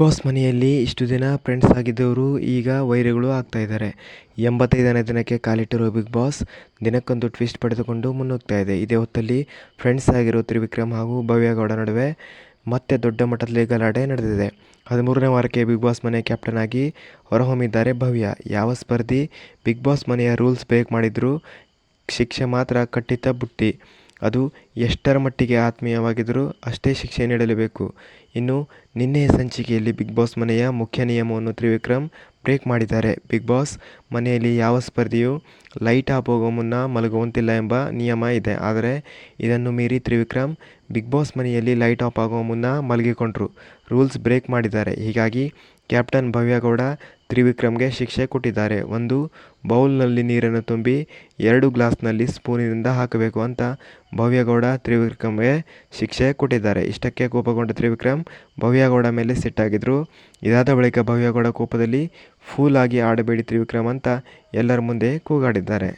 Boss ಮನೆಯಲ್ಲಿ ಇಷ್ಟು ದಿನ ಫ್ರೆಂಡ್ಸ್ ಆಗಿದ್ದವರು ಈಗ ವೈರಿಗಳು ಆಗ್ತಾ ಇದ್ದಾರೆ. ಎಂಬತ್ತೈದನೇ ದಿನಕ್ಕೆ ಕಾಲಿಟ್ಟಿರೋ ಬಿಗ್ ಬಾಸ್ ದಿನಕ್ಕೊಂದು ಟ್ವಿಸ್ಟ್ ಪಡೆದುಕೊಂಡು ಮುನ್ನುಗ್ತಾ ಇದೆ. ಇದೇ ಹೊತ್ತಲ್ಲಿ ಫ್ರೆಂಡ್ಸ್ ಆಗಿರೋ ತ್ರಿವಿಕ್ರಮ್ ಹಾಗೂ ಭವ್ಯ ಗೌಡ ನಡುವೆ ಮತ್ತೆ ದೊಡ್ಡ ಮಟ್ಟದಲ್ಲಿ ಗಲಾಟೆ ನಡೆದಿದೆ. ಹದಿಮೂರನೇ ವಾರಕ್ಕೆ ಬಿಗ್ ಬಾಸ್ ಮನೆ ಕ್ಯಾಪ್ಟನ್ ಆಗಿ ಹೊರಹೊಮ್ಮಿದ್ದಾರೆ ಭವ್ಯ. ಯಾವ ಸ್ಪರ್ಧಿ? ಬಿಗ್ ಬಾಸ್ ಮನೆಯ ರೂಲ್ಸ್ ಬ್ರೇಕ್ ಮಾಡಿದರೂ ಶಿಕ್ಷೆ ಮಾತ್ರ ಕಟ್ಟಿತ ಬುತ್ತಿ ಅದು ಎಷ್ಟರ ಮಟ್ಟಿಗೆ ಆತ್ಮೀಯವಾಗಿದ್ದರೂ ಅಷ್ಟೇ ಶಿಕ್ಷೆ ನೀಡಲೇಬೇಕು. ಇನ್ನು ನಿನ್ನೆಯ ಸಂಚಿಕೆಯಲ್ಲಿ ಬಿಗ್ ಬಾಸ್ ಮನೆಯ ಮುಖ್ಯ ನಿಯಮವನ್ನು ತ್ರಿವಿಕ್ರಮ್ ಬ್ರೇಕ್ ಮಾಡಿದ್ದಾರೆ. ಬಿಗ್ ಬಾಸ್ ಮನೆಯಲ್ಲಿ ಯಾವ ಸ್ಪರ್ಧಿಯೂ ಲೈಟ್ ಆಫ್ ಹೋಗೋ ಮುನ್ನ ಮಲಗುವಂತಿಲ್ಲ ಎಂಬ ನಿಯಮ ಇದೆ. ಆದರೆ ಇದನ್ನು ಮೀರಿ ತ್ರಿವಿಕ್ರಮ್ ಬಿಗ್ ಬಾಸ್ ಮನೆಯಲ್ಲಿ ಲೈಟ್ ಆಫ್ ಆಗೋ ಮುನ್ನ ಮಲಗಿಕೊಂಡ್ರು. ರೂಲ್ಸ್ ಬ್ರೇಕ್ ಮಾಡಿದ್ದಾರೆ. ಹೀಗಾಗಿ ಕ್ಯಾಪ್ಟನ್ ಭವ್ಯಗೌಡ ತ್ರಿವಿಕ್ರಮ್ಗೆ ಶಿಕ್ಷೆ ಕೊಟ್ಟಿದ್ದಾರೆ. ಒಂದು ಬೌಲ್ನಲ್ಲಿ ನೀರನ್ನು ತುಂಬಿ ಎರಡು ಗ್ಲಾಸ್ನಲ್ಲಿ ಸ್ಪೂನಿನಿಂದ ಹಾಕಬೇಕು ಅಂತ ಭವ್ಯಗೌಡ ತ್ರಿವಿಕ್ರಮ್ಗೆ ಶಿಕ್ಷೆ ಕೊಟ್ಟಿದ್ದಾರೆ. ಇಷ್ಟಕ್ಕೆ ಕೋಪಗೊಂಡ ತ್ರಿವಿಕ್ರಮ್ ಭವ್ಯಗೌಡ ಮೇಲೆ ಸಿಟ್ಟಾಗಿದ್ರು ಇದಾದ ಬಳಿಕ ಭವ್ಯಗೌಡ ಕೋಪದಲ್ಲಿ ಫೂಲ್ ಆಗಿ ಆಡಬೇಡಿ ತ್ರಿವಿಕ್ರಮ್ ಅಂತ ಎಲ್ಲರ ಮುಂದೆ ಕೂಗಾಡಿದ್ದಾರೆ.